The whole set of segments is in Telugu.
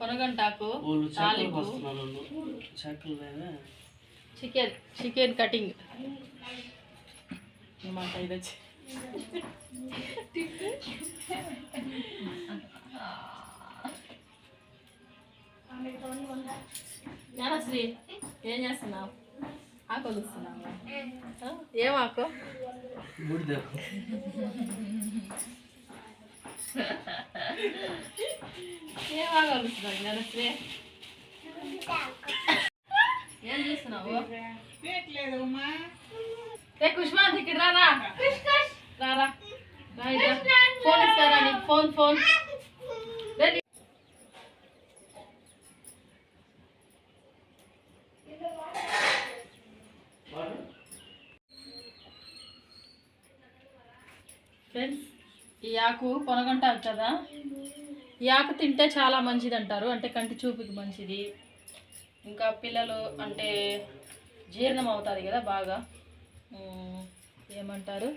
పొనగంటాకు తాలింపు. Chicken chicken cutting. ఏమంట ఇది వచ్చి జ్ఞానశ్రీ ఏం చేస్తున్నావు? ఆకు వలుస్తున్నావు ఆ? ఏం ఆకు? ఏం ఆకు వలుస్తున్నావు జ్ఞానశ్రీ ఏం చూస్తున్నావు? రే కుష్మాంత్ ఇక్కడ రారా? రారా. ఫోన్ ఇస్తారా నీకు? Phone phone. ఫ్రెండ్స్ ఈ ఆకు పొనగంటారు కదా? ఈ ఆకు తింటే చాలా మంచిది అంటారు. అంటే కంటి చూపుకి మంచిది. ఇంకా పిల్లలు అంటే జీర్ణం అవుతుంది కదా బాగా. ఏమంటారు?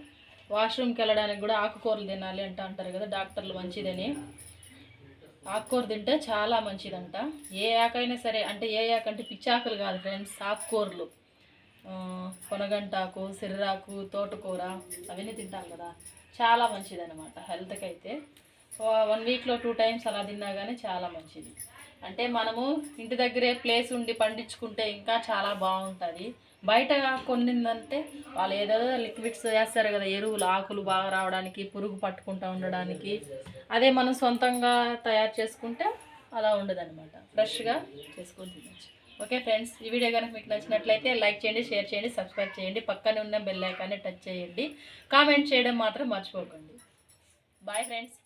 వాష్రూమ్కి వెళ్ళడానికి కూడా ఆకుకూరలు తినాలి అంట అంటారు కదా డాక్టర్లు మంచిదని. ఆకుకూర తింటే చాలా మంచిదంట. ఏ ఆకైనా సరే అంటే ఏ ఆకు అంటే పిచ్చాకులు కాదు ఫ్రెండ్స్ ఆకుకూరలు. కొనగంటాకు సిర్రాకు తోటకూర అవన్నీ తింటాం కదా. చాలా మంచిది అనమాట హెల్త్కి అయితే వన్ వీక్లో టూ టైమ్స్ అలా తిన్నా కానీ చాలా మంచిది. అంటే మనము ఇంటి దగ్గరే ప్లేస్ ఉండి పండించుకుంటే ఇంకా చాలా బాగుంటుంది. బయట కొన్నిందంటే వాళ్ళు ఏదేదో లిక్విడ్స్ వేస్తారు కదా ఎరువులు ఆకులు బాగా రావడానికి పురుగు పట్టుకుంటూ ఉండడానికి. అదే మనం సొంతంగా తయారు చేసుకుంటే అలా ఉండదన్నమాట. ఫ్రెష్గా చేసుకొని తినచ్చు. ఓకే ఫ్రెండ్స్ ఈ వీడియో కనుక మీకు నచ్చినట్లయితే లైక్ చేయండి షేర్ చేయండి సబ్స్క్రైబ్ చేయండి పక్కనే ఉన్న బెల్ ఐకాన్ని టచ్ చేయండి. కామెంట్ చేయడం మాత్రం మర్చిపోకండి. Bye friends.